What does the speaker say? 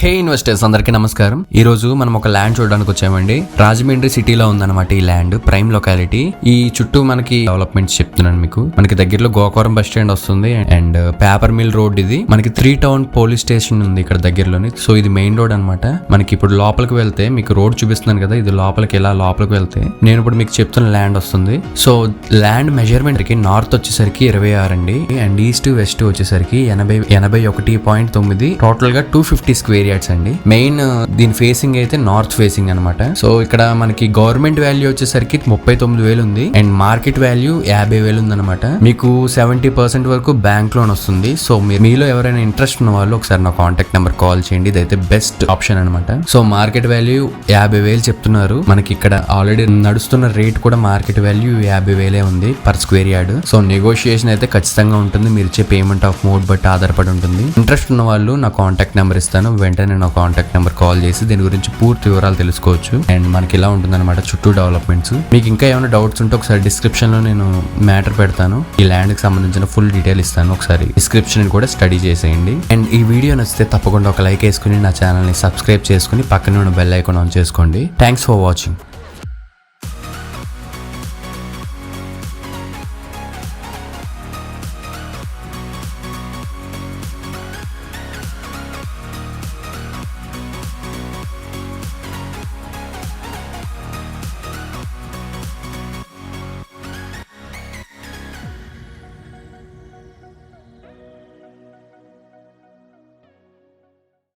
హే investors అందరికీ నమస్కారం. ఈ రోజు మనం ఒక ల్యాండ్ చూడడానికి వచ్చామండి. రాజమండ్రి సిటీలో ఉందన్నమాట ఈ ల్యాండ్ ప్రైమ్ లొకాలిటీ ఈ చుట్టూ మనకి డెవలప్మెంట్స్ చెప్తున్నాను మీకు. మనకి దగ్గరలో గోకవరం బస్ స్టాండ్ వస్తుంది అండ్ పేపర్ మిల్ రోడ్ ఇది. మనకి త్రీ టౌన్ పోలీస్ స్టేషన్ ఉంది ఇక్కడ దగ్గరలోని. సో ఇది మెయిన్ రోడ్ అన్నమాట. మనకి ఇప్పుడు లోపలికి వెళ్తే మీకు రోడ్ చూపిస్తున్నాను కదా ఇది లోపలికి ఇలా లోపలికి వెళ్తే. నేను ఇప్పుడు మీకు చెప్తున్న ల్యాండ్ వస్తుంది. సో ల్యాండ్ మెజర్మెంట్కి నార్త్ వచ్చేసరికి ఇరవై ఆరు అండి. అండ్ ఈస్ట్ వెస్ట్ వచ్చేసరికి ఎనభై ఎనభై ఒకటి పాయింట్ తొమ్మిది. టోటల్గా టూ ఫిఫ్టీ స్క్వేర్ ఏరియాస్ అండి. మెయిన్ uh, దీని ఫేసింగ్ అయితే నార్త్ ఫేసింగ్ అన్నమాట. సో ఇక్కడ మనకి గవర్నమెంట్ వాల్యూ వచ్చేసరికి ముప్పై తొమ్మిది వేలు ఉంది. అండ్ మార్కెట్ వాల్యూ యాభై వేలు ఉంది అనమాట మీకు సెవెంటీ పర్సెంట్ వరకు బ్యాంక్ లోన్ వస్తుంది. సో మీ- మీలో ఎవరైనా ఇంట్రెస్ట్ ఉన్న వాళ్ళు ఒకసారి నా కాంటాక్ట్ నెంబర్ కాల్ చేయండి. ఇదైతే బెస్ట్ ఆప్షన్ అనమాట సో మార్కెట్ వాల్యూ యాభై వేలు చెప్తున్నారు. మనకి ఇక్కడ ఆల్రెడీ నడుస్తున్న రేట్ కూడా మార్కెట్ వాల్యూ యాభై వేలే ఉంది per square yard so negotiation అయితే ఖచ్చితంగా ఉంటుంది. మీరు ఇచ్చే పేమెంట్ ఆఫ్ మోడ్ బట్టి ఆధారపడి ఉంటుంది. ఇంట్రెస్ట్ ఉన్న వాళ్ళు నా కాంటాక్ట్ నెంబర్ ఇస్తాను. వెంటనే నా కాంటాక్ట్ నెంబర్ కాల్ చేసి దీని గురించి పూర్తి వివరాలు తెలుసుకోవచ్చు. అండ్ మనకి ఇలా ఉంటుందన్నమాట చుట్టూ డెవలప్మెంట్స్ మీకు ఇంకా ఏమైనా డౌట్స్ ఉంటే ఒకసారి డిస్క్రిప్షన్లో నేను మ్యాటర్ పెడతాను. ఈ ల్యాండ్కి సంబంధించిన ఫుల్ డీటెయిల్ ఇస్తాను ఒకసారి. డిస్క్రిప్షన్ కూడా స్టడీ చేసేయండి. అండ్ ఈ వీడియో నచ్చితే తప్పకుండా ఒక లైక్ వేసుకుని నా ఛానల్ని సబ్స్క్రైబ్ చేసుకుని పక్కనే ఉన్న బెల్ ఐకాన్ ఆన్ చేసుకోండి. Thanks for watching